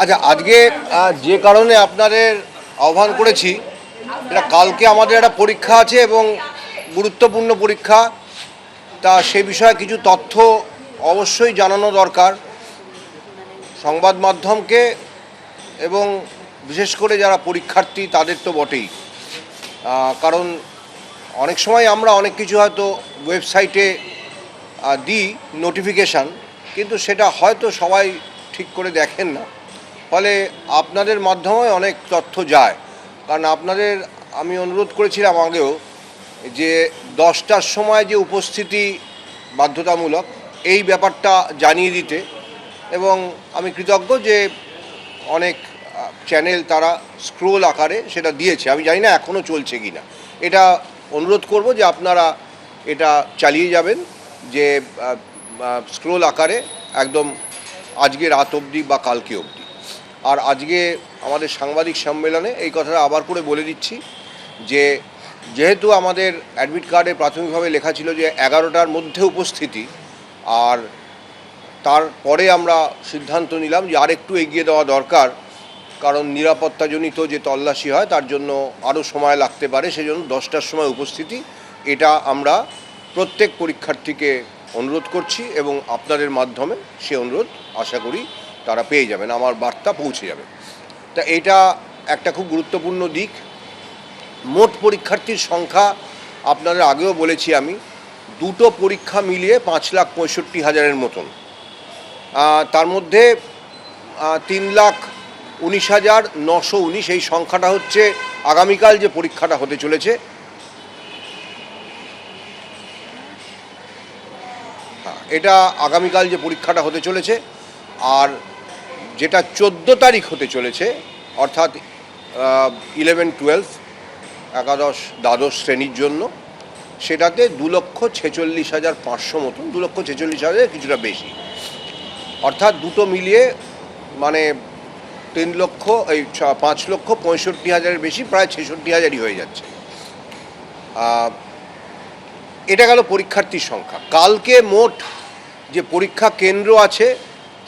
আচ্ছা আজকে যে কারণে আপনাদের আহ্বান করেছি এটা কালকে আমাদের একটা পরীক্ষা আছে এবং গুরুত্বপূর্ণ পরীক্ষা তা সে বিষয়ে কিছু তথ্য অবশ্যই জানানো দরকার সংবাদ মাধ্যমকে এবং বিশেষ করে যারা পরীক্ষার্থী তাদের তো বটেই কারণ অনেক সময় আমরা অনেক কিছু হয়তো ওয়েবসাইটে দিই নোটিফিকেশান কিন্তু সেটা হয়তো সবাই ঠিক করে দেখেন না ফলে আপনাদের মাধ্যমে অনেক তথ্য যায় কারণ আপনাদের আমি অনুরোধ করেছিলাম আগেও যে দশটার সময় যে উপস্থিতি বাধ্যতামূলক এই ব্যাপারটা জানিয়ে দিতে এবং আমি কৃতজ্ঞ যে অনেক চ্যানেল তারা স্ক্রোল আকারে সেটা দিয়েছে আমি জানি না এখনও চলছে কি না এটা অনুরোধ করব যে আপনারা এটা চালিয়ে যাবেন যে স্ক্রোল আকারে একদম আজকে রাত অবধি বা কালকে অবধি আর আজকে আমাদের সাংবাদিক সম্মেলনে এই কথাটা আবার করে বলে দিচ্ছি যে যেহেতু আমাদের অ্যাডমিট কার্ডে প্রাথমিকভাবে লেখা ছিল যে এগারোটার মধ্যে উপস্থিতি আর তারপরে আমরা সিদ্ধান্ত নিলাম যে আর একটু এগিয়ে দেওয়া দরকার কারণ নিরাপত্তাজনিত যে তল্লাশি হয় তার জন্য আরও সময় লাগতে পারে সেজন্য দশটার সময় উপস্থিতি এটা আমরা প্রত্যেক পরীক্ষার্থীকে অনুরোধ করছি এবং আপনাদের মাধ্যমে সে অনুরোধ আশা করি তারা পেয়ে যাবেন আমার বার্তা পৌঁছে যাবে তা এটা একটা খুব গুরুত্বপূর্ণ দিক মোট পরীক্ষার্থীর সংখ্যা আপনাদের আগেও বলেছি আমি দুটো পরীক্ষা মিলিয়ে পাঁচ লাখ পঁয়ষট্টি হাজারের মতন তার মধ্যে তিন লাখ উনিশ হাজার নশো উনিশ এই সংখ্যাটা হচ্ছে আগামীকাল যে পরীক্ষাটা হতে চলেছে হ্যাঁ, এটা আগামীকাল যে পরীক্ষাটা হতে চলেছে আর যেটা চোদ্দো তারিখ হতে চলেছে অর্থাৎ ইলেভেন টুয়েলভ একাদশ দ্বাদশ শ্রেণীর জন্য সেটাতে দু লক্ষ ছেচল্লিশ হাজার পাঁচশো মতন দু লক্ষ ছেচল্লিশ হাজার কিছুটা বেশি অর্থাৎ দুটো মিলিয়ে মানে তিন লক্ষ এই পাঁচ লক্ষ পঁয়ষট্টি হাজারের বেশি প্রায় ছেষট্টি হাজারই হয়ে যাচ্ছে এটা গেল পরীক্ষার্থীর সংখ্যা কালকে মোট যে পরীক্ষা কেন্দ্র আছে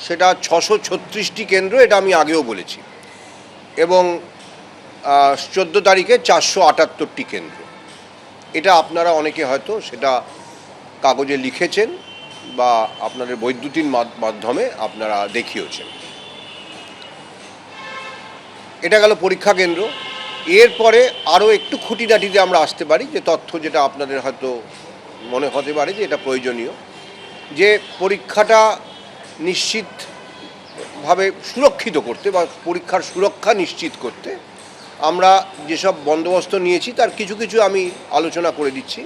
সেটা ছশো ছত্রিশটি কেন্দ্র এটা আমি আগেও বলেছি এবং চোদ্দ তারিখে চারশো আটাত্তরটি কেন্দ্র এটা আপনারা অনেকে হয়তো সেটা কাগজে লিখেছেন বা আপনাদের বৈদ্যুতিন মাধ্যমে আপনারা দেখিয়েছেন এটা গেল পরীক্ষা কেন্দ্র এরপরে আরও একটু খুঁটিনাটিতে আমরা আসতে পারি যে তথ্য যেটা আপনাদের হয়তো মনে হতে পারে যে এটা প্রয়োজনীয় যে পরীক্ষাটা নিশ্চিতভাবে সুরক্ষিত করতে বা পরীক্ষার সুরক্ষা নিশ্চিত করতে আমরা যেসব বন্দোবস্ত নিয়েছি তার কিছু কিছু আমি আলোচনা করে দিচ্ছি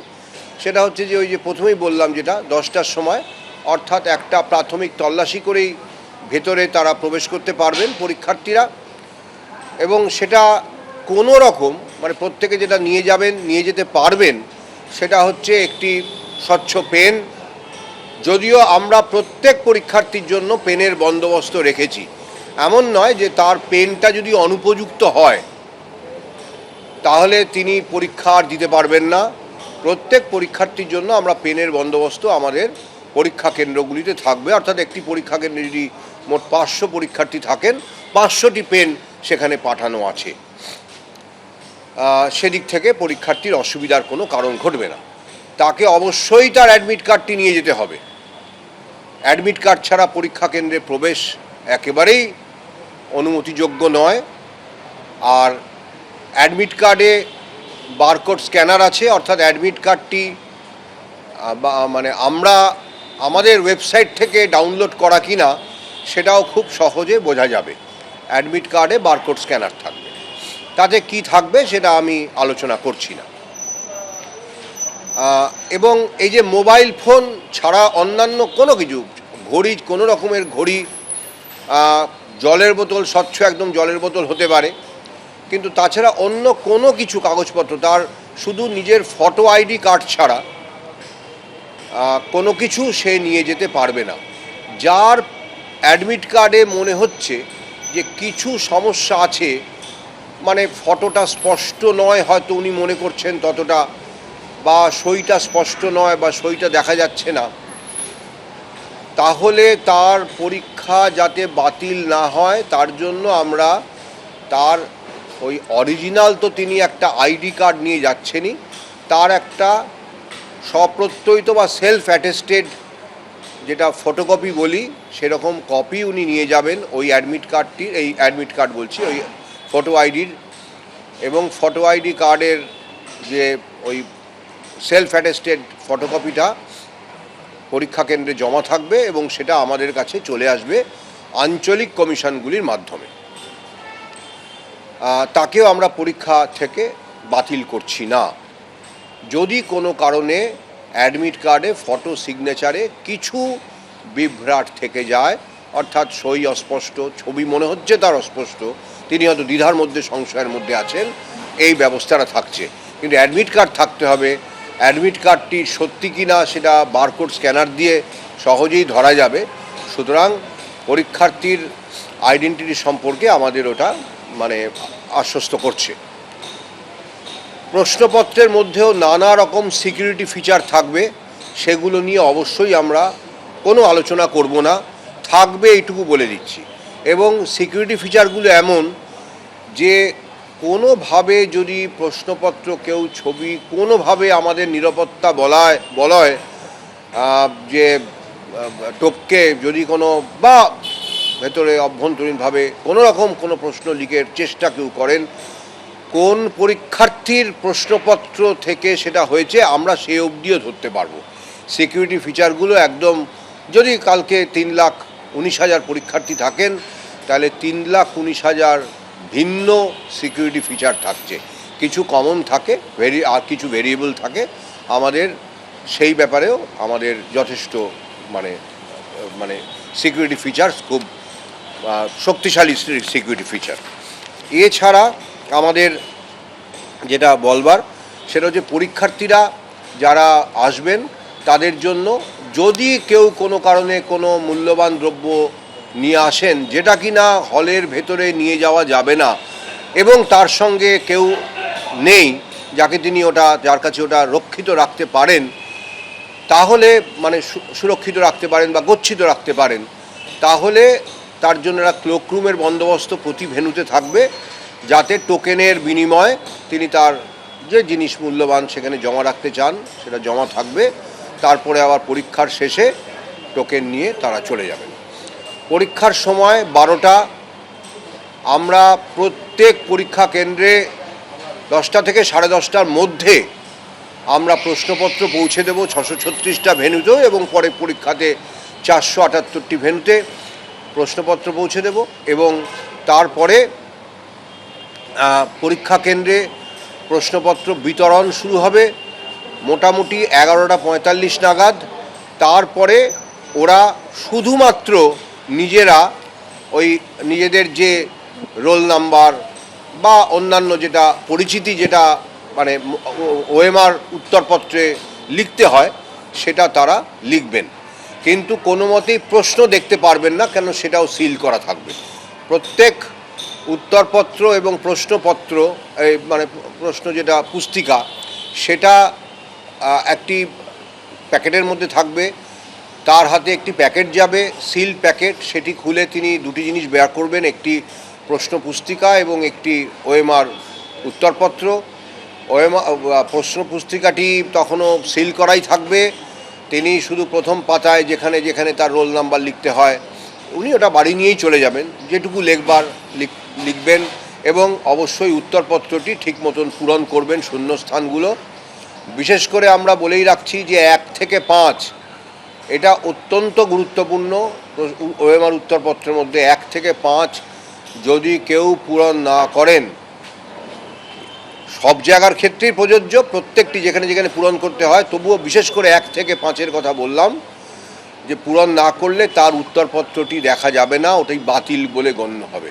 সেটা হচ্ছে যে ওই যে প্রথমেই বললাম যেটা দশটার সময় অর্থাৎ একটা প্রাথমিক তল্লাশি করেই ভেতরে তারা প্রবেশ করতে পারবেন পরীক্ষার্থীরা এবং সেটা কোনো রকম মানে প্রত্যেকে যেটা নিয়ে যাবেন নিয়ে যেতে পারবেন সেটা হচ্ছে একটি স্বচ্ছ পেন যদিও আমরা প্রত্যেক পরীক্ষার্থীর জন্য পেনের বন্দোবস্ত রেখেছি এমন নয় যে তার পেনটা যদি অনুপযুক্ত হয় তাহলে তিনি পরীক্ষা আর দিতে পারবেন না প্রত্যেক পরীক্ষার্থীর জন্য আমরা পেনের বন্দোবস্ত আমাদের পরীক্ষা কেন্দ্রগুলিতে থাকবে অর্থাৎ একটি পরীক্ষা কেন্দ্রে যদি মোট পাঁচশো পরীক্ষার্থী থাকেন পাঁচশোটি পেন সেখানে পাঠানো আছে সেদিক থেকে পরীক্ষার্থীর অসুবিধার কোনো কারণ ঘটবে না তাকে অবশ্যই তার অ্যাডমিট কার্ডটি নিয়ে যেতে হবে অ্যাডমিট কার্ড ছাড়া পরীক্ষা কেন্দ্রে প্রবেশ একেবারেই অনুমতিযোগ্য নয় আর অ্যাডমিট কার্ডে বারকোড স্ক্যানার আছে অর্থাৎ অ্যাডমিট কার্ডটি মানে আমরা আমাদের ওয়েবসাইট থেকে ডাউনলোড করা কি না সেটাও খুব সহজে বোঝা যাবে অ্যাডমিট কার্ডে বারকোড স্ক্যানার থাকবে তাতে কি থাকবে সেটা আমি আলোচনা করছি না এবং এই যে মোবাইল ফোন ছাড়া অন্যান্য কোনো কিছু ঘড়ি কোনো রকমের ঘড়ি জলের বোতল স্বচ্ছ একদম জলের বোতল হতে পারে কিন্তু তাছাড়া অন্য কোনো কিছু কাগজপত্র তার শুধু নিজের ফটো আইডি কার্ড ছাড়া কোনো কিছু সে নিয়ে যেতে পারবে না যার অ্যাডমিট কার্ডে মনে হচ্ছে যে কিছু সমস্যা আছে মানে ফটোটা স্পষ্ট নয় হয়তো উনি মনে করছেন ততটা বা সইটা স্পষ্ট নয় বা সইটা দেখা যাচ্ছে না তাহলে তার পরীক্ষা যাতে বাতিল না হয় তার জন্য আমরা তার ওই অরিজিনাল তো তিনি একটা আইডি কার্ড নিয়ে যাচ্ছেনই তার একটা স্বপ্রত্যয়িত বা সেলফ অ্যাটেস্টেড যেটা ফটোকপি বলি সেরকম কপি উনি নিয়ে যাবেন ওই অ্যাডমিট কার্ডটির এই অ্যাডমিট কার্ড বলছি ওই ফটো আইডির এবং ফটো আইডি কার্ডের যে ওই সেলফ অ্যাটেস্টেড ফটোকপিটা পরীক্ষা কেন্দ্রে জমা থাকবে এবং সেটা আমাদের কাছে চলে আসবে আঞ্চলিক কমিশনগুলির মাধ্যমে তাকেও আমরা পরীক্ষা থেকে বাতিল করছি না যদি কোনো কারণে অ্যাডমিট কার্ডে ফটো সিগনেচারে কিছু বিভ্রাট থেকে যায় অর্থাৎ সই অস্পষ্ট ছবি মনে হচ্ছে তার অস্পষ্ট তিনি হয়তো দ্বিধার মধ্যে সংশয়ের মধ্যে আছেন এই ব্যবস্থাটা থাকছে কিন্তু অ্যাডমিট কার্ড থাকতে হবে অ্যাডমিট কার্ডটি সত্যি কি না সেটা বারকোড স্ক্যানার দিয়ে সহজেই ধরা যাবে সুতরাং পরীক্ষার্থীর আইডেন্টিটি সম্পর্কে আমাদের ওটা মানে আশ্বস্ত করছে প্রশ্নপত্রের মধ্যেও নানা রকম সিকিউরিটি ফিচার থাকবে সেগুলো নিয়ে অবশ্যই আমরা কোনো আলোচনা করব না থাকবে এইটুকু বলে দিচ্ছি এবং সিকিউরিটি ফিচারগুলো এমন যে কোনোভাবে যদি প্রশ্নপত্র কেউ ছবি কোনোভাবে আমাদের নিরাপত্তা বলায় বলয় যে টোপকে যদি কোনো বা ভেতরে অভ্যন্তরীণভাবে কোনো রকম কোনো প্রশ্ন লিখের চেষ্টা কেউ করেন কোন পরীক্ষার্থীর প্রশ্নপত্র থেকে সেটা হয়েছে আমরা সে অবধিও ধরতে পারবো সিকিউরিটি ফিচারগুলো একদম যদি কালকে তিন লাখ উনিশ হাজার পরীক্ষার্থী থাকেন তাহলে তিন লাখ উনিশ হাজার ভিন্ন সিকিউরিটি ফিচার থাকছে কিছু কমন থাকে ভেরি আর কিছু ভেরিয়েবল থাকে আমাদের সেই ব্যাপারেও আমাদের যথেষ্ট মানে মানে সিকিউরিটি ফিচার্স খুব শক্তিশালী সিকিউরিটি ফিচার এছাড়া আমাদের যেটা বলবার সেটা হচ্ছে পরীক্ষার্থীরা যারা আসবেন তাদের জন্য যদি কেউ কোনো কারণে কোনো মূল্যবান দ্রব্য নিয়ে আসেন যেটা কি না হলের ভেতরে নিয়ে যাওয়া যাবে না এবং তার সঙ্গে কেউ নেই যাকে তিনি ওটা যার কাছে ওটা রক্ষিত রাখতে পারেন তাহলে মানে সুরক্ষিত রাখতে পারেন বা গচ্ছিত রাখতে পারেন তাহলে তার জন্য একটা ক্লোকরুমের বন্দোবস্ত প্রতি ভেনুতে থাকবে যাতে টোকেনের বিনিময়ে তিনি তার যে জিনিস মূল্যবান সেখানে জমা রাখতে চান সেটা জমা থাকবে তারপরে আবার পরীক্ষার শেষে টোকেন নিয়ে তারা চলে যাবেন পরীক্ষার সময় বারোটা আমরা প্রত্যেক পরীক্ষা কেন্দ্রে দশটা থেকে সাড়ে দশটার মধ্যে আমরা প্রশ্নপত্র পৌঁছে দেব ছশো ছত্রিশটা ভেনুতেও এবং পরে পরীক্ষাতে চারশো আটাত্তরটি ভেনুতে প্রশ্নপত্র পৌঁছে দেব এবং তারপরে পরীক্ষা কেন্দ্রে প্রশ্নপত্র বিতরণ শুরু হবে মোটামুটি এগারোটা পঁয়তাল্লিশ নাগাদ তারপরে ওরা শুধুমাত্র নিজেরা ওই নিজেদের যে রোল নাম্বার বা অন্যান্য যেটা পরিচিতি যেটা মানে ওএমআর উত্তরপত্রে লিখতে হয় সেটা তারা লিখবেন কিন্তু কোনো মতেই প্রশ্ন দেখতে পারবেন না কেন সেটাও সিল করা থাকবে প্রত্যেক উত্তরপত্র এবং প্রশ্নপত্র মানে প্রশ্ন যেটা পুস্তিকা সেটা একটি প্যাকেটের মধ্যে থাকবে তার হাতে একটি প্যাকেট যাবে সিল প্যাকেট সেটি খুলে তিনি দুটি জিনিস বের করবেন একটি প্রশ্ন পুস্তিকা এবং একটি ওএমআর উত্তরপত্র ওএমআর প্রশ্ন পুস্তিকাটি তখনও সিল করাই থাকবে তিনি শুধু প্রথম পাতায় যেখানে যেখানে তার রোল নাম্বার লিখতে হয় উনি ওটা বাড়ি নিয়েই চলে যাবেন যেটুকু লেখবার লিখবেন এবং অবশ্যই উত্তরপত্রটি ঠিক মতন পূরণ করবেন শূন্যস্থানগুলো বিশেষ করে আমরা বলেই রাখছি যে এক থেকে পাঁচ এটা অত্যন্ত গুরুত্বপূর্ণ ওএমআর উত্তরপত্রের মধ্যে এক থেকে পাঁচ যদি কেউ পূরণ না করেন সব জায়গার ক্ষেত্রেই প্রযোজ্য প্রত্যেকটি যেখানে যেখানে পূরণ করতে হয় তবুও বিশেষ করে এক থেকে পাঁচের কথা বললাম যে পূরণ না করলে তার উত্তরপত্রটি দেখা যাবে না ওটাই বাতিল বলে গণ্য হবে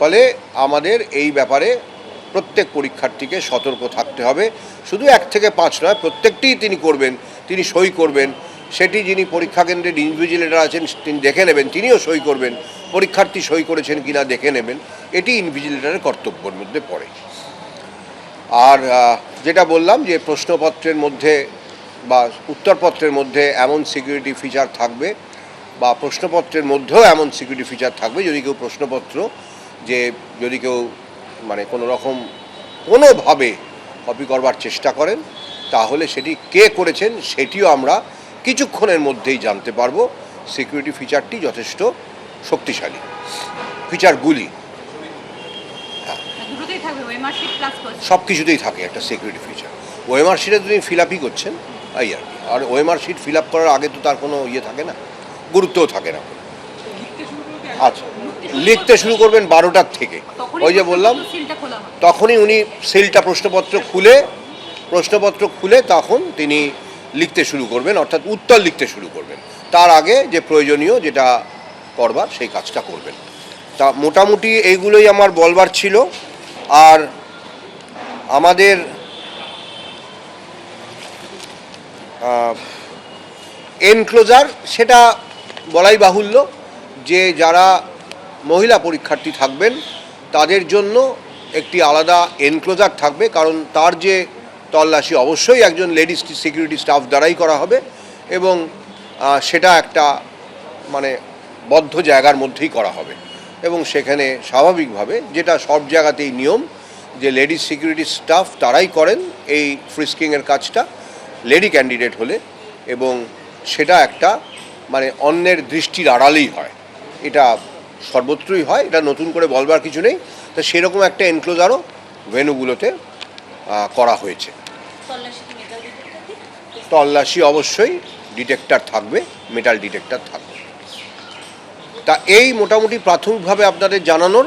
ফলে আমাদের এই ব্যাপারে প্রত্যেক পরীক্ষার্থীকে সতর্ক থাকতে হবে শুধু এক থেকে পাঁচ নয় প্রত্যেকটিই তিনি করবেন তিনি সই করবেন সেটি যিনি পরীক্ষা কেন্দ্রের ইনভিজিলেটার আছেন তিনি দেখে নেবেন তিনিও সই করবেন পরীক্ষার্থী সই করেছেন কিনা দেখে নেবেন এটি ইনভিজিলেটারের কর্তব্যের মধ্যে পড়ে আর যেটা বললাম যে প্রশ্নপত্রের মধ্যে বা উত্তরপত্রের মধ্যে এমন সিকিউরিটি ফিচার থাকবে বা প্রশ্নপত্রের মধ্যেও এমন সিকিউরিটি ফিচার থাকবে যদি কেউ প্রশ্নপত্র যে যদি কেউ মানে কোনো রকম কোনোভাবে কপি করবার চেষ্টা করেন তাহলে সেটি কে করেছেন সেটিও আমরা কিছুক্ষণের মধ্যেই জানতে পারবো সিকিউরিটি ফিচারটি যথেষ্ট শক্তিশালী ফিচারগুলি হ্যাঁ। হ্যাঁ, সব কিছুতেই থাকে একটা সিকিউরিটি ফিচার ওএমআর শিটে তিনি ফিল আপই করছেন এই আর কি আর ওএমআর শিট ফিল আপ করার আগে তো তার কোনো ইয়ে থাকে না গুরুত্বও থাকে না আচ্ছা লিখতে শুরু করবেন বারোটার থেকে ওই যে বললাম তখনই উনি সেলটা প্রশ্নপত্র খুলে প্রশ্নপত্র খুলে তখন তিনি লিখতে শুরু করবেন অর্থাৎ উত্তর লিখতে শুরু করবেন তার আগে যে প্রয়োজনীয় যেটা করবার সেই কাজটা করবেন তা মোটামুটি এইগুলোই আমার বলবার ছিল আর আমাদের এনক্লোজার সেটা বলাই বাহুল্য যে যারা মহিলা পরীক্ষার্থী থাকবেন তাদের জন্য একটি আলাদা এনক্লোজার থাকবে কারণ তার যে তল্লাশি অবশ্যই একজন লেডিস সিকিউরিটি স্টাফ দ্বারাই করা হবে এবং সেটা একটা মানে বদ্ধ জায়গার মধ্যেই করা হবে এবং সেখানে স্বাভাবিকভাবে যেটা সব জায়গাতেই নিয়ম যে লেডিস সিকিউরিটি স্টাফ তারাই করেন এই ফ্রিস্কিংয়ের কাজটা লেডি ক্যান্ডিডেট হলে এবং সেটা একটা মানে অন্যের দৃষ্টির আড়ালেই হয় এটা সর্বত্রই হয় এটা নতুন করে বলবার কিছু নেই তো সেরকম একটা এনক্লোজারও ভেনুগুলোতে করা হয়েছে তল্লাশি অবশ্যই ডিটেক্টর থাকবে মেটাল ডিটেক্টর থাকবে তা এই মোটামুটি প্রাথমিকভাবে আপনাদের জানানোর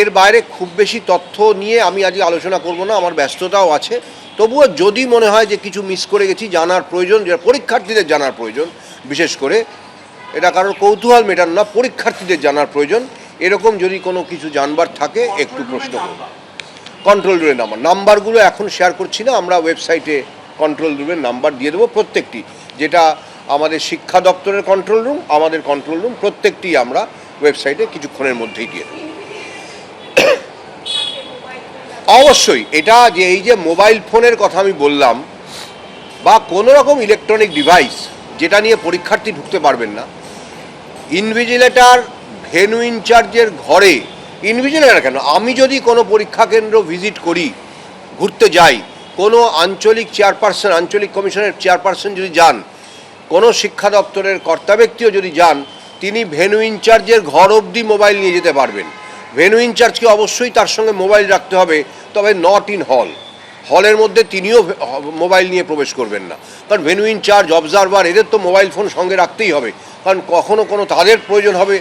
এর বাইরে খুব বেশি তথ্য নিয়ে আমি আজকে আলোচনা করব না আমার ব্যস্ততাও আছে তবুও যদি মনে হয় যে কিছু মিস করে গেছি জানার প্রয়োজন যেটা পরীক্ষার্থীদের জানার প্রয়োজন বিশেষ করে এটা কারণ কৌতূহল মেটানো না পরীক্ষার্থীদের জানার প্রয়োজন এরকম যদি কোনো কিছু জানবার থাকে একটু প্রশ্ন করব কন্ট্রোল রুমের নাম্বার নাম্বারগুলো এখন শেয়ার করছি না আমরা ওয়েবসাইটে কন্ট্রোল রুমের নাম্বার দিয়ে দেবো প্রত্যেকটি যেটা আমাদের শিক্ষা দপ্তরের কন্ট্রোল রুম আমাদের কন্ট্রোল রুম প্রত্যেকটি আমরা ওয়েবসাইটে কিছুক্ষণের মধ্যেই দিয়ে দেবো অবশ্যই এটা যে এই যে মোবাইল ফোনের কথা আমি বললাম বা কোনো রকম ইলেকট্রনিক ডিভাইস যেটা নিয়ে পরীক্ষার্থী ঢুকতে পারবেন না ইনভিজিলেটার ভেনু ইনচার্জের ঘরে না কেন আমি যদি কোনো পরীক্ষা কেন্দ্র ভিজিট করি ঘুরতে যাই কোনো আঞ্চলিক চেয়ারপারসন আঞ্চলিক কমিশনের চেয়ারপারসন যদি যান কোনো শিক্ষা দপ্তরের কর্তা ব্যক্তিও যদি যান তিনি ভেনু ইনচার্জের ঘর অবধি মোবাইল নিয়ে যেতে পারবেন ভেনু ইনচার্জকে অবশ্যই তার সঙ্গে মোবাইল রাখতে হবে তবে নট ইন হল হলের মধ্যে তিনিও মোবাইল নিয়ে প্রবেশ করবেন না কারণ ভেনু ইনচার্জ অবজারভার এদের তো মোবাইল ফোন সঙ্গে রাখতেই হবে কারণ কখনো কোনো তাদের প্রয়োজন হবে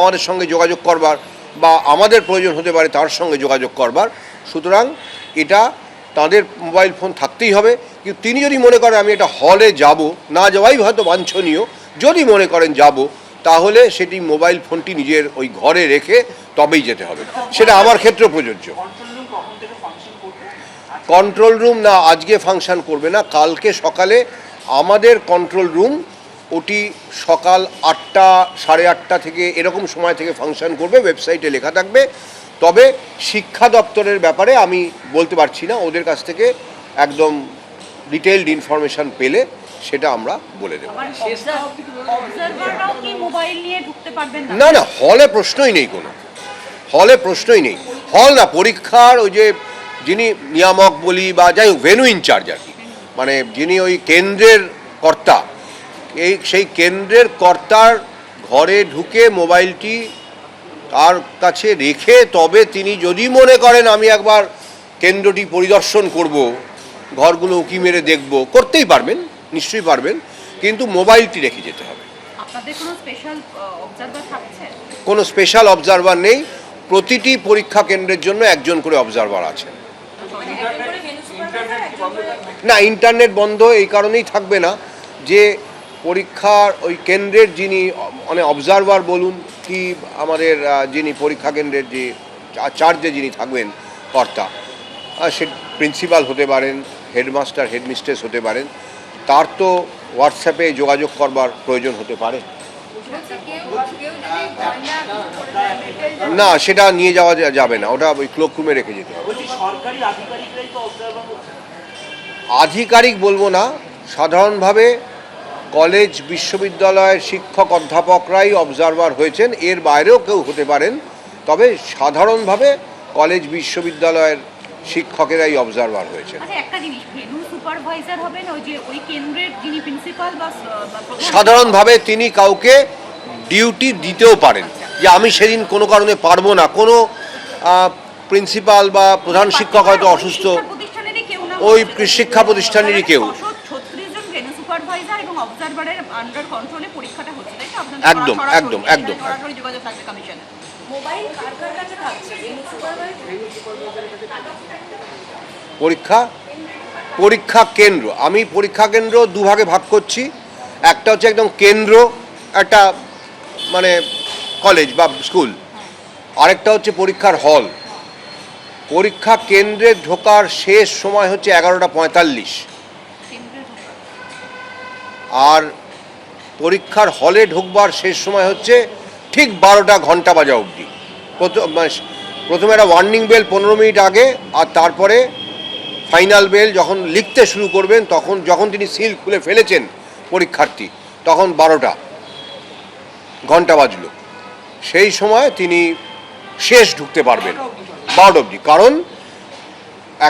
আমাদের সঙ্গে যোগাযোগ করবার বা আমাদের প্রয়োজন হতে পারে তার সঙ্গে যোগাযোগ করবার সুতরাং এটা তাদের মোবাইল ফোন থাকতেই হবে কিন্তু তিনি যদি মনে করেন আমি এটা হলে যাব না যাওয়াই হয়তো বাঞ্ছনীয় যদি মনে করেন যাব তাহলে সেটি মোবাইল ফোনটি নিজের ওই ঘরে রেখে তবেই যেতে হবে সেটা আমার ক্ষেত্রে প্রযোজ্য কন্ট্রোল রুম না আজকে ফাংশন করবে না কালকে সকালে আমাদের কন্ট্রোল রুম ওটি সকাল আটটা সাড়ে আটটা থেকে এরকম সময় থেকে ফাংশন করবে ওয়েবসাইটে লেখা থাকবে তবে শিক্ষা দপ্তরের ব্যাপারে আমি বলতে পারছি না ওদের কাছ থেকে একদম ডিটেলড ইনফরমেশান পেলে সেটা আমরা বলে দেব না না হলে প্রশ্নই নেই কোনো হলে প্রশ্নই নেই হল না পরীক্ষার ওই যে যিনি নিয়ামক বলি বা যাই হোক ভেনু ইনচার্জ আর কি মানে যিনি ওই কেন্দ্রের কর্তা এই সেই কেন্দ্রের কর্তার ঘরে ঢুকে মোবাইলটি তার কাছে রেখে তবে তিনি যদি মনে করেন আমি একবার কেন্দ্রটি পরিদর্শন করব ঘরগুলো উঁকি মেরে দেখব করতেই পারবেন নিশ্চয়ই পারবেন কিন্তু মোবাইলটি রেখে যেতে হবে কোনো স্পেশাল অবজারভার নেই প্রতিটি পরীক্ষা কেন্দ্রের জন্য একজন করে অবজারভার আছেন না ইন্টারনেট বন্ধ এই কারণেই থাকবে না যে পরীক্ষার ওই কেন্দ্রের যিনি মানে অবজারভার বলুন কি আমাদের যিনি পরীক্ষা কেন্দ্রের যে চার্জে যিনি থাকবেন কর্তা সে প্রিন্সিপাল হতে পারেন হেডমাস্টার হেডমিস্ট্রেস হতে পারেন তার তো হোয়াটসঅ্যাপে যোগাযোগ করবার প্রয়োজন হতে পারে না সেটা নিয়ে যাওয়া যাবে না ওটা ওই ক্লোকরুমে রেখে যেতে হবে আধিকারিক বলবো না সাধারণভাবে কলেজ বিশ্ববিদ্যালয়ের শিক্ষক অধ্যাপকরাই অবজারভার হয়েছেন এর বাইরেও কেউ হতে পারেন তবে সাধারণভাবে কলেজ বিশ্ববিদ্যালয়ের শিক্ষকেরাই অবজারভার হয়েছেন আচ্ছা, সাধারণভাবে তিনি কাউকে ডিউটি দিতেও পারেন আচ্ছা। যে আমি সেদিন কোনো কারণে পারবো না কোনো প্রিন্সিপাল বা প্রধান শিক্ষক হয়তো অসুস্থ ওই শিক্ষা প্রতিষ্ঠানেরই কেউ অবজারভারের আন্ডার কন্ট্রোলে পরীক্ষাটা হচ্ছে তাই তো আপনাদের একদম একদম একদম সরাসরি যোগাযোগ থাকবে মোবাইল কার কার কাছে থাকছে পরীক্ষা পরীক্ষা কেন্দ্র আমি পরীক্ষা কেন্দ্র দুভাগে ভাগ করছি একটা হচ্ছে একদম কেন্দ্র একটা মানে কলেজ বা স্কুল আরেকটা হচ্ছে পরীক্ষার হল পরীক্ষা কেন্দ্রে ঢোকার শেষ সময় হচ্ছে এগারোটা পঁয়তাল্লিশ আর পরীক্ষার হলে ঢুকবার শেষ সময় হচ্ছে ঠিক বারোটা ঘন্টা বাজা অবধি মানে প্রথমে একটা ওয়ার্নিং বেল পনেরো মিনিট আগে আর তারপরে ফাইনাল বেল যখন লিখতে শুরু করবেন তখন যখন তিনি সিল খুলে ফেলেছেন পরীক্ষার্থী তখন বারোটা ঘন্টা বাজল সেই সময় তিনি শেষ ঢুকতে পারবেন বারোটা অবধি কারণ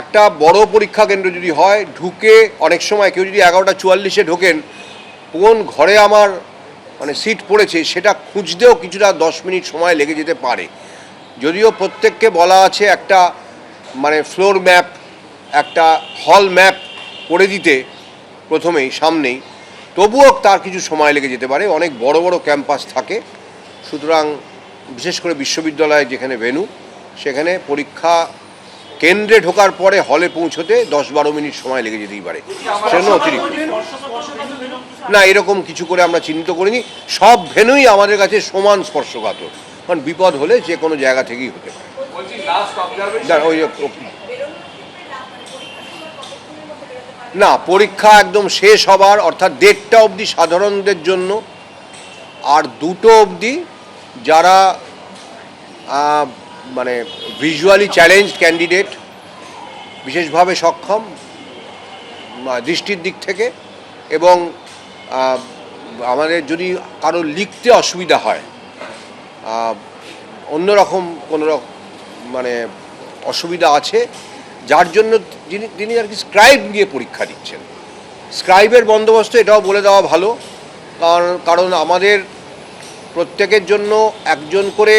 একটা বড় পরীক্ষা কেন্দ্র যদি হয় ঢুকে অনেক সময় কেউ যদি এগারোটা চুয়াল্লিশে ঢোকেন কোন ঘরে আমার মানে সিট পড়েছে সেটা খুঁজতেও কিছুটা দশ মিনিট সময় লেগে যেতে পারে যদিও প্রত্যেককে বলা আছে একটা মানে ফ্লোর ম্যাপ একটা হল ম্যাপ করে দিতে প্রথমেই সামনেই তবুও তার কিছু সময় লেগে যেতে পারে অনেক বড় বড় ক্যাম্পাস থাকে সুতরাং বিশেষ করে বিশ্ববিদ্যালয়ে যেখানে ভেনু সেখানে পরীক্ষা কেন্দ্রে ঢোকার পরে হলে পৌঁছতে দশ বারো মিনিট সময় লেগে যেতেই পারে সেজন্য অতিরিক্ত না এরকম কিছু করে আমরা চিহ্নিত করিনি সব ভেনুই আমাদের কাছে সমান স্পর্শকাতর কারণ বিপদ হলে যে কোনো জায়গা থেকেই হতে পারে ওই না পরীক্ষা একদম শেষ হবার অর্থাৎ দেড়টা অবধি সাধারণদের জন্য আর দুটো অবধি যারা মানে ভিজুয়ালি চ্যালেঞ্জ ক্যান্ডিডেট বিশেষভাবে সক্ষম দৃষ্টির দিক থেকে এবং আমাদের যদি কারো লিখতে অসুবিধা হয় অন্যরকম কোনো মানে অসুবিধা আছে যার জন্য যিনি তিনি আর কি স্ক্রাইব নিয়ে পরীক্ষা দিচ্ছেন স্ক্রাইবের বন্দোবস্ত এটাও বলে দেওয়া ভালো কারণ কারণ আমাদের প্রত্যেকের জন্য একজন করে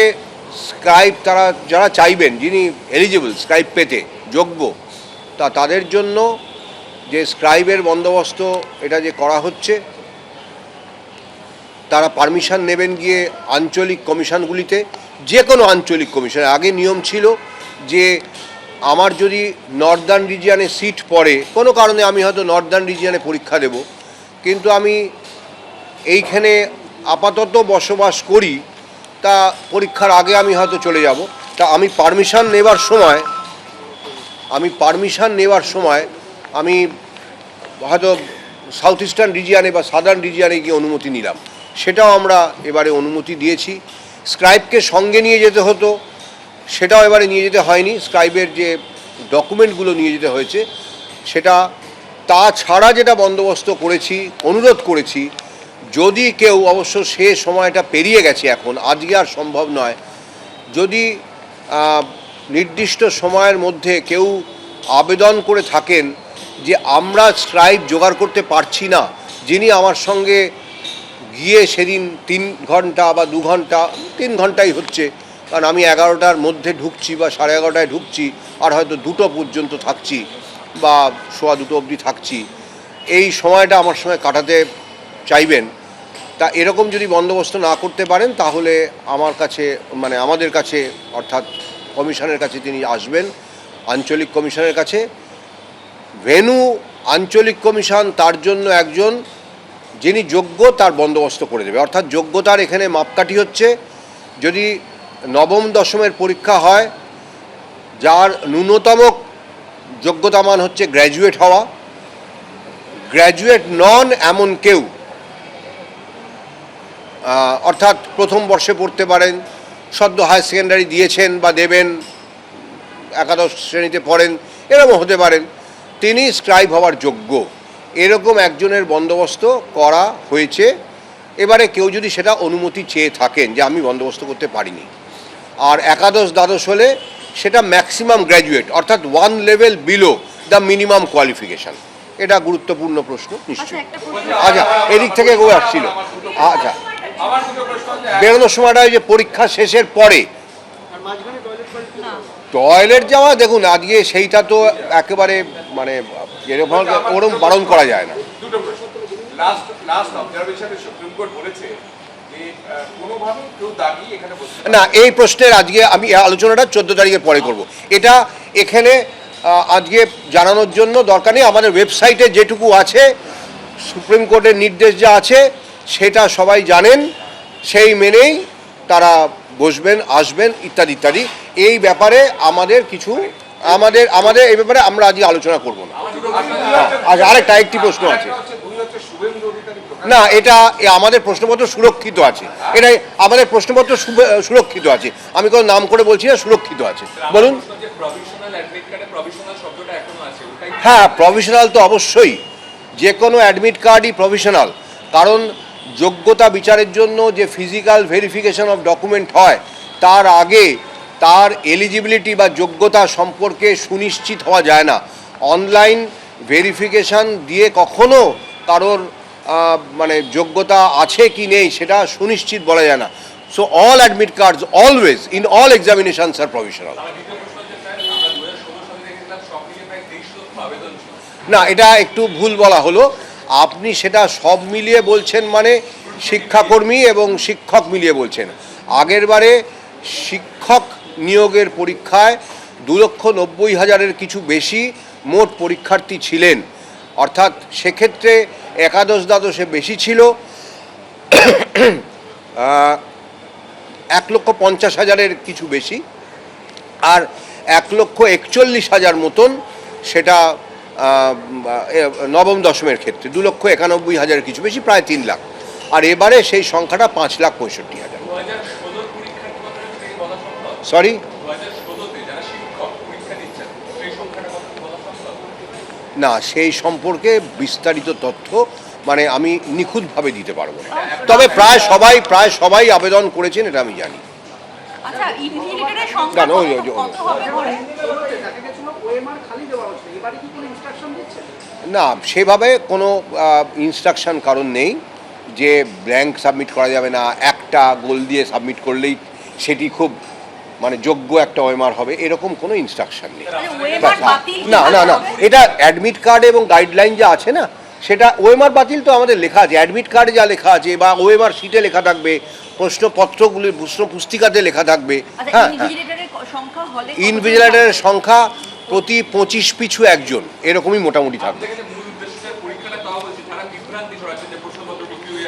স্কাইপ তারা যারা চাইবেন যিনি এলিজিবল স্ক্রাইপ পেতে যোগ্য তা তাদের জন্য যে স্ক্রাইবের বন্দোবস্ত এটা যে করা হচ্ছে তারা পারমিশন নেবেন গিয়ে আঞ্চলিক কমিশনগুলিতে যে কোনো আঞ্চলিক কমিশন আগে নিয়ম ছিল যে আমার যদি নর্দার্ন রিজিয়ানে সিট পড়ে কোনো কারণে আমি হয়তো নর্দার্ন রিজিয়ানে পরীক্ষা দেব কিন্তু আমি এইখানে আপাতত বসবাস করি তা পরীক্ষার আগে আমি হয়তো চলে যাব তা আমি পারমিশন নেবার সময় আমি পারমিশন নেবার সময় আমি হয়তো সাউথ ইস্টার্ন রিজিয়ানে বা সাদার্ন রিজিয়ানে গিয়ে অনুমতি নিলাম সেটাও আমরা এবারে অনুমতি দিয়েছি স্ক্রাইবকে সঙ্গে নিয়ে যেতে হতো সেটাও এবারে নিয়ে যেতে হয়নি স্ক্রাইবের যে ডকুমেন্টগুলো নিয়ে যেতে হয়েছে সেটা তাছাড়া যেটা বন্দোবস্ত করেছি অনুরোধ করেছি যদি কেউ অবশ্য সে সময়টা পেরিয়ে গেছে এখন আজকে আর সম্ভব নয় যদি নির্দিষ্ট সময়ের মধ্যে কেউ আবেদন করে থাকেন যে আমরা স্ট্রাইক জোগাড় করতে পারছি না যিনি আমার সঙ্গে গিয়ে সেদিন তিন ঘন্টা বা দু ঘন্টা তিন ঘন্টাই হচ্ছে কারণ আমি এগারোটার মধ্যে ঢুকছি বা সাড়ে এগারোটায় ঢুকছি আর হয়তো দুটো পর্যন্ত থাকছি বা সোয়া দুটো অবধি থাকছি এই সময়টা আমার সঙ্গে কাটাতে চাইবেন তা এরকম যদি বন্দোবস্ত না করতে পারেন তাহলে আমার কাছে মানে আমাদের কাছে অর্থাৎ কমিশনের কাছে তিনি আসবেন আঞ্চলিক কমিশনের কাছে ভেনু আঞ্চলিক কমিশন তার জন্য একজন যিনি যোগ্য তার বন্দোবস্ত করে দেবে অর্থাৎ যোগ্যতার এখানে মাপকাঠি হচ্ছে যদি নবম দশমের পরীক্ষা হয় যার ন্যূনতম যোগ্যতা মান হচ্ছে গ্র্যাজুয়েট হওয়া গ্র্যাজুয়েট নন এমন কেউ অর্থাৎ প্রথম বর্ষে পড়তে পারেন সদ্য হায়ার সেকেন্ডারি দিয়েছেন বা দেবেন একাদশ শ্রেণীতে পড়েন এরকম হতে পারেন তিনি স্ক্রাইব হওয়ার যোগ্য এরকম একজনের বন্দোবস্ত করা হয়েছে এবারে কেউ যদি সেটা অনুমতি চেয়ে থাকেন যে আমি বন্দোবস্ত করতে পারিনি আর একাদশ দ্বাদশ হলে সেটা ম্যাক্সিমাম গ্র্যাজুয়েট অর্থাৎ one level below the minimum qualification এটা গুরুত্বপূর্ণ প্রশ্ন নিশ্চয়ই আচ্ছা, আচ্ছা এদিক থেকে কেউ আসছিল আচ্ছা বেরোনোর সময়টা ওই যে পরীক্ষা শেষের পরে টয়লেট যাওয়া দেখুন আজকে সেইটা তো একেবারে মানে এরকম আচ্ছা, ওরম বারণ করা যায় না না এই প্রশ্নের আজকে আমি আলোচনাটা চোদ্দ তারিখের পরে করব এটা এখানে আজকে জানানোর জন্য দরকার নেই আমাদের ওয়েবসাইটে যেটুকু আছে সুপ্রিম কোর্টের নির্দেশ যা আছে সেটা সবাই জানেন সেই মেনেই তারা বসবেন আসবেন ইত্যাদি ইত্যাদি এই ব্যাপারে আমাদের কিছু আমাদের আমাদের এই ব্যাপারে আমরা আজকে আলোচনা করব না আচ্ছা আরেকটা একটি প্রশ্ন আছে না এটা আমাদের প্রশ্নপত্র সুরক্ষিত আছে এটাই আমাদের প্রশ্নপত্র সুরক্ষিত আছে আমি কোনো নাম করে বলছি না সুরক্ষিত আছে বলুন হ্যাঁ প্রভিশনাল তো অবশ্যই যে কোনো অ্যাডমিট কার্ডই প্রভিশনাল কারণ যোগ্যতা বিচারের জন্য যে ফিজিক্যাল ভেরিফিকেশন অফ ডকুমেন্ট হয় তার আগে তার এলিজিবিলিটি বা যোগ্যতা সম্পর্কে সুনিশ্চিত হওয়া যায় না অনলাইন ভেরিফিকেশান দিয়ে কখনো কারোর মানে যোগ্যতা আছে কি নেই সেটা সুনিশ্চিত বলা যায় না so all admit cards always in all examinations R provisional না এটা একটু ভুল বলা হলো আপনি সেটা সব মিলিয়ে বলছেন মানে শিক্ষাকর্মী এবং শিক্ষক মিলিয়ে বলছেন আগেরবারে শিক্ষক নিয়োগের পরীক্ষায় দু লক্ষ নব্বই হাজারের কিছু বেশি মোট পরীক্ষার্থী ছিলেন অর্থাৎ সেক্ষেত্রে একাদশ দ্বাদশে বেশি ছিল এক লক্ষ পঞ্চাশ হাজারের কিছু বেশি আর এক লক্ষ একচল্লিশ হাজার মতন সেটা নবম দশমের ক্ষেত্রে দু লক্ষ একানব্বই হাজার কিছু বেশি প্রায় তিন লাখ আর এবারে সেই সংখ্যাটা পাঁচ লাখ পঁয়ষট্টি হাজার সরি না সেই সম্পর্কে বিস্তারিত তথ্য মানে আমি নিখুঁতভাবে দিতে পারবো না আচ্ছা, আচ্ছা। তবে প্রায় সবাই প্রায় সবাই আবেদন করেছেন এটা আমি জানি আচ্ছা, না না সেভাবে কোনো ইনস্ট্রাকশন কারণ নেই যে ব্ল্যাঙ্ক সাবমিট করা যাবে না একটা গোল দিয়ে সাবমিট করলেই সেটি খুব মানে যোগ্য একটা ওয়েমার হবে এরকম কোনো ইনস্ট্রাকশন নেই না না না এটা অ্যাডমিট কার্ড এবং গাইডলাইন যা আছে না সেটা ওয়েমার বাতিল তো আমাদের লেখা আছে অ্যাডমিট কার্ডে যা লেখা আছে বা ওয়েমার শিটে লেখা থাকবে প্রশ্নপত্রগুলি প্রশ্ন পুস্তিকাতে লেখা থাকবে আচ্ছা, হ্যাঁ ইনভিজিলেটারের হ্যাঁ। সংখ্যা প্রতি পঁচিশ পিছু একজন এরকমই মোটামুটি থাকবে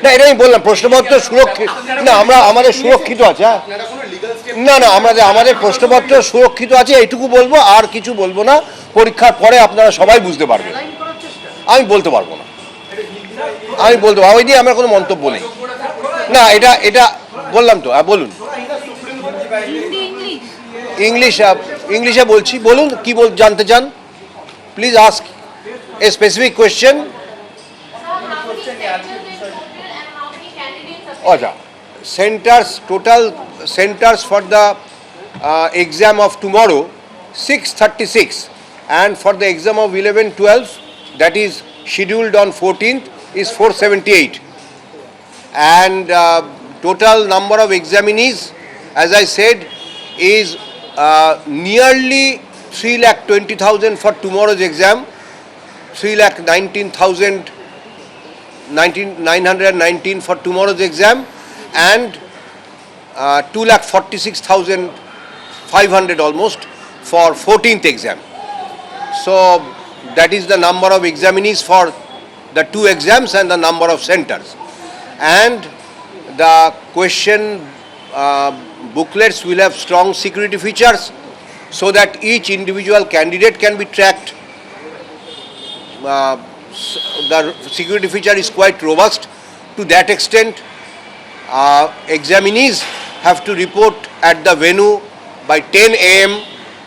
না এটা আমি বললাম প্রশ্নপত্র সুরক্ষিত না আমরা আমাদের সুরক্ষিত আছে হ্যাঁ না না আমাদের আমাদের প্রশ্নপত্র সুরক্ষিত আছে এইটুকু বলবো আর কিছু বলবো না পরীক্ষার পরে আপনারা সবাই বুঝতে পারবেন আমি বলতে পারবো না আমি বলতে পারবো ওই দিয়ে আমার কোনো মন্তব্য নেই না এটা এটা বললাম তো হ্যাঁ, বলুন ইংলিশ ইংলিশে বলছি বলুন কি বল জানতে চান please ask a specific question আচ্ছা centres total centres for the exam of tomorrow six thirty six and for the exam of eleven twelve that is scheduled on fourteenth is four seventy eight and total number number of examinees as I said is Nearly 3,20,000 for tomorrow's exam, 3,19,919 for tomorrow's exam, and uh, 2,46,500 almost for 14th exam. So that is the number of examinees for the two exams and the number of centers. And the question uh, booklets will have strong security features so that each individual candidate can be tracked. Uh, the security feature is quite robust. To that extent, uh, examinees have to report at the venue by 10 a.m.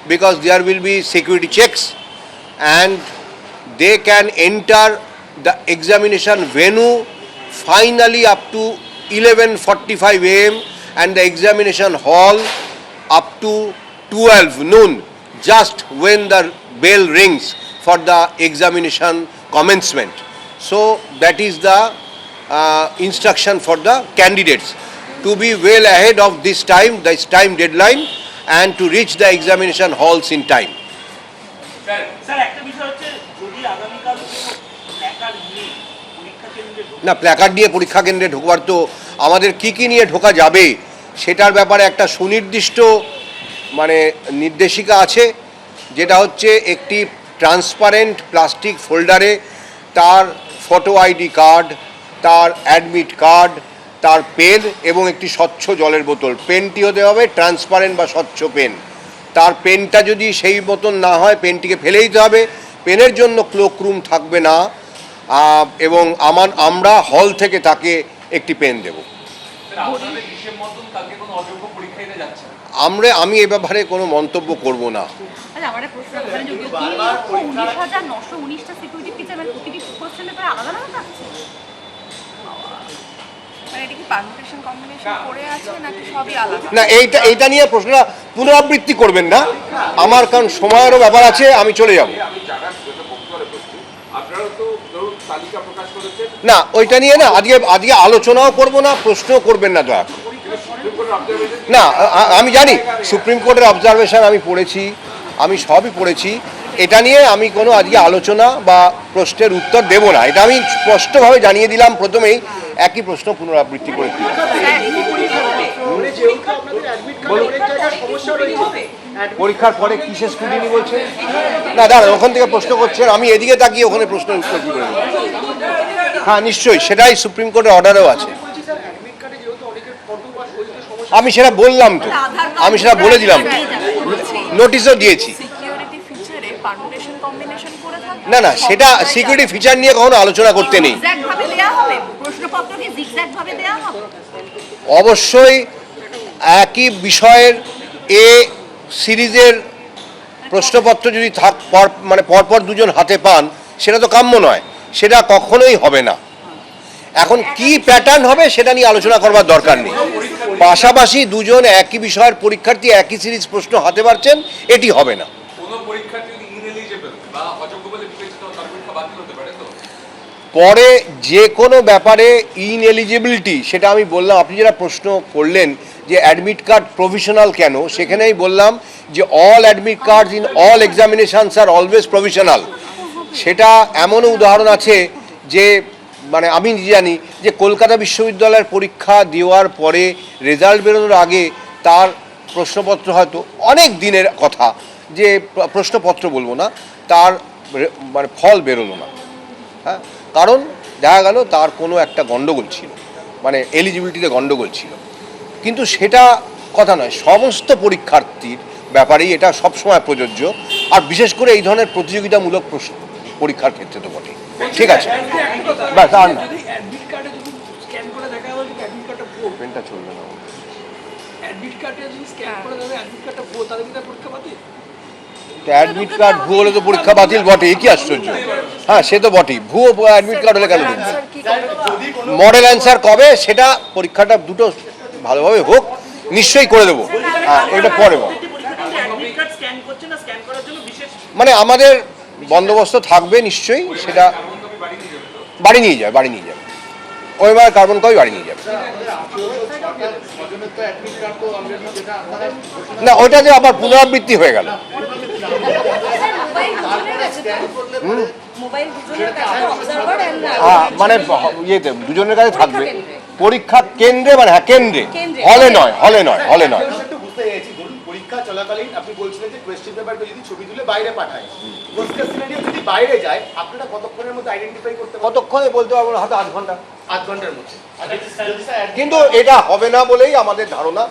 because there will be security checks and they can enter the examination venue finally up to 11.45 a.m. and the examination hall up to 12 noon just when the bell rings for the examination commencement. So that is the uh, instruction for the candidates to be well ahead of this time, this time deadline and to reach the examination halls in time. না placard দিয়ে পরীক্ষা কেন্দ্রে ঢোকবার তো আমাদের কি কি নিয়ে ঢোকা যাবে সেটার ব্যাপারে একটা সুনির্দিষ্ট মানে নির্দেশিকা আছে যেটা হচ্ছে একটি ট্রান্সপারেন্ট প্লাস্টিক ফোল্ডারে তার ফটো আইডি কার্ড তার অ্যাডমিট কার্ড তার পেন এবং একটি স্বচ্ছ জলের বোতল পেনটি হতে হবে ট্রান্সপারেন্ট বা স্বচ্ছ পেন তার পেনটা যদি সেই মতন না হয় পেনটিকে ফেলে দিতে হবে পেনের জন্য ক্লোক রুম থাকবে না এবং আমার আমরা হল থেকে তাকে একটি পেন দেব আমরা আমি এ ব্যাপারে কোনো মন্তব্য করব না মানে মানে মানে না এইটা এইটা নিয়ে প্রশ্নটা পুনরাবৃত্তি করবেন না আমার কারণ সময়েরও ব্যাপার আছে আমি চলে যাব না ওইটা নিয়ে না আজকে আজকে আলোচনাও করব না প্রশ্ন করবেন না দয়া না আমি জানি সুপ্রিম কোর্টের অবজারভেশন আমি পড়েছি আমি সবই পড়েছি এটা নিয়ে আমি কোনো আজকে আলোচনা বা প্রশ্নের উত্তর দেব না এটা আমি স্পষ্টভাবে জানিয়ে দিলাম প্রথমেই একই প্রশ্ন পুনরাবৃত্তি করে পরীক্ষার পরে কিসের স্কুটিনি বলছে না দাঁড়ান ওখান থেকে প্রশ্ন করছেন আমি এদিকে তাকিয়ে ওখানে প্রশ্নের উত্তর দিব হ্যাঁ নিশ্চয়ই সেটাই সুপ্রিম কোর্টের অর্ডারও আছে আমি সেটা বললাম তো আমি সেটা বলে দিলাম নোটিশও দিয়েছি না না সেটা সিকিউরিটি ফিচার নিয়ে কখনো আলোচনা করতে নেই অবশ্যই একই বিষয়ের এ সিরিজের প্রশ্নপত্র যদি থাক মানে পরপর দুজন হাতে পান সেটা তো কাম্য নয় সেটা কখনোই হবে না এখন কি প্যাটার্ন হবে সেটা নিয়ে আলোচনা করবার দরকার নেই পাশাপাশি দুজন একই বিষয়ের পরীক্ষার্থী একই সিরিজ প্রশ্ন হাতে পারছেন এটি হবে না পরে যে কোনো ব্যাপারে ইনএলিজিবিলিটি সেটা আমি বললাম আপনি যেটা প্রশ্ন করলেন যে অ্যাডমিট কার্ড প্রভিশনাল কেন সেখানেই বললাম যে all admit card in all examinations R always provisional সেটা এমনও উদাহরণ আছে যে মানে আমি নিজে জানি যে কলকাতা বিশ্ববিদ্যালয়ের পরীক্ষা দেওয়ার পরে রেজাল্ট বেরোনোর আগে তার প্রশ্নপত্র হয়তো অনেক দিনের কথা যে প্রশ্নপত্র বলবো না তার মানে ফল বেরোলো না হ্যাঁ কারণ দেখা গেল তার কোনো একটা গণ্ডগোল ছিল মানে এলিজিবিলিটিতে গণ্ডগোল ছিল কিন্তু সেটা কথা নয় সমস্ত পরীক্ষার্থীর ব্যাপারেই এটা সবসময় প্রযোজ্য আর বিশেষ করে এই ধরনের প্রতিযোগিতামূলক প্রশ্ন পরীক্ষার ক্ষেত্রে তো বটে ঠিক আছে ব্যাস আর না অ্যাডমিট কার্ড ভুয়ো হলে তো পরীক্ষা বাতিল আশ্চর্য হ্যাঁ সে তো বটেই ভুয়ো অ্যাডমিট কার্ড হলে মডেল অ্যান্সার কবে সেটা পরীক্ষাটা দুটো ভালোভাবে হোক নিশ্চয়ই করে দেবো হ্যাঁ পরে মানে আমাদের বন্দোবস্ত থাকবে নিশ্চয়ই সেটা বাড়ি নিয়ে যাবে বাড়ি নিয়ে যাবে ওইবার কার্বন কপি বাড়ি নিয়ে যাবে না ওইটা যে আবার পুনরাবৃত্তি হয়ে গেল হ্যাঁ মানে ইয়েতে দুজনের কাছে থাকবে পরীক্ষা কেন্দ্রে মানে হ্যাঁ কেন্দ্রে হলে নয় হলে নয় হলে নয় পরীক্ষা চলাকালীন আপনি বলছিলেন যে কোয়েশ্চেন পেপারকে যদি ছবি তুলে বাইরে পাঠায় কোয়েশ্চেন সিনারিও যদি বাইরে যায় আপনারা কতক্ষণের মধ্যে আইডেন্টিফাই করতে কতক্ষণে বলতে পারবো হয়তো আধ ঘন্টা আধ ঘন্টার মধ্যে আচ্ছা, কিন্তু এটা হবে না বলেই আমাদের ধারণা